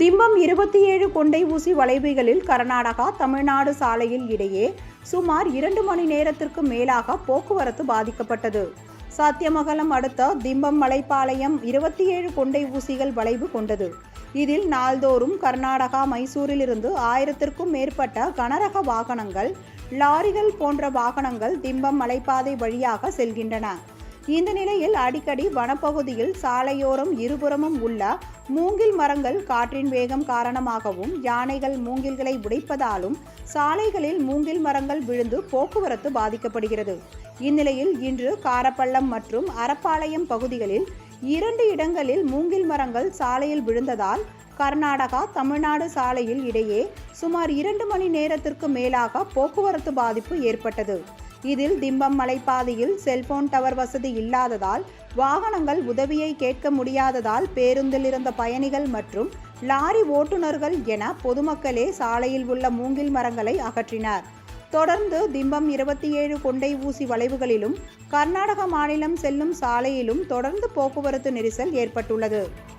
திம்பம் இருபத்தி ஏழு கொண்டை ஊசி வளைவுகளில் கர்நாடகா தமிழ்நாடு சாலையில் இடையே சுமார் இரண்டு மணி நேரத்திற்கு மேலாக போக்குவரத்து பாதிக்கப்பட்டது. சத்தியமங்கலம் அடுத்த திம்பம் மலைப்பாளையம் இருபத்தி ஏழு கொண்டை ஊசிகள் வளைவு கொண்டது. இதில் நாள்தோறும் கர்நாடகா மைசூரிலிருந்து ஆயிரத்திற்கும் மேற்பட்ட கனரக வாகனங்கள் லாரிகள் போன்ற வாகனங்கள் திம்பம் மலைப்பாதை வழியாக செல்கின்றன. இந்த நிலையில் அடிக்கடி வனப்பகுதியில் சாலையோரம் இருபுறமும் உள்ள மூங்கில் மரங்கள் காற்றின் வேகம் காரணமாகவும் யானைகள் மூங்கில்களை உடைப்பதாலும் சாலைகளில் மூங்கில் மரங்கள் விழுந்து போக்குவரத்து பாதிக்கப்படுகிறது. இந்நிலையில் இன்று காரப்பள்ளம் மற்றும் அரப்பாளையம் பகுதிகளில் இரண்டு இடங்களில் மூங்கில் மரங்கள் சாலையில் விழுந்ததால் கர்நாடகா தமிழ்நாடு சாலையில் இடையே சுமார் இரண்டு மணி நேரத்திற்கு மேலாக போக்குவரத்து பாதிப்பு ஏற்பட்டது. இதில் திம்பம் மலைப்பாதையில் செல்போன் டவர் வசதி இல்லாததால் வாகனங்கள் உதவியை கேட்க முடியாததால் பேருந்தில் இருந்த பயணிகள் மற்றும் லாரி ஓட்டுநர்கள் என பொதுமக்களே சாலையில் உள்ள மூங்கில் மரங்களை அகற்றினர். தொடர்ந்து திம்பம் இருபத்தி ஏழு கொண்டை ஊசி வளைவுகளிலும் கர்நாடக மாநிலம் செல்லும் சாலையிலும் தொடர்ந்து போக்குவரத்து நெரிசல் ஏற்பட்டுள்ளது.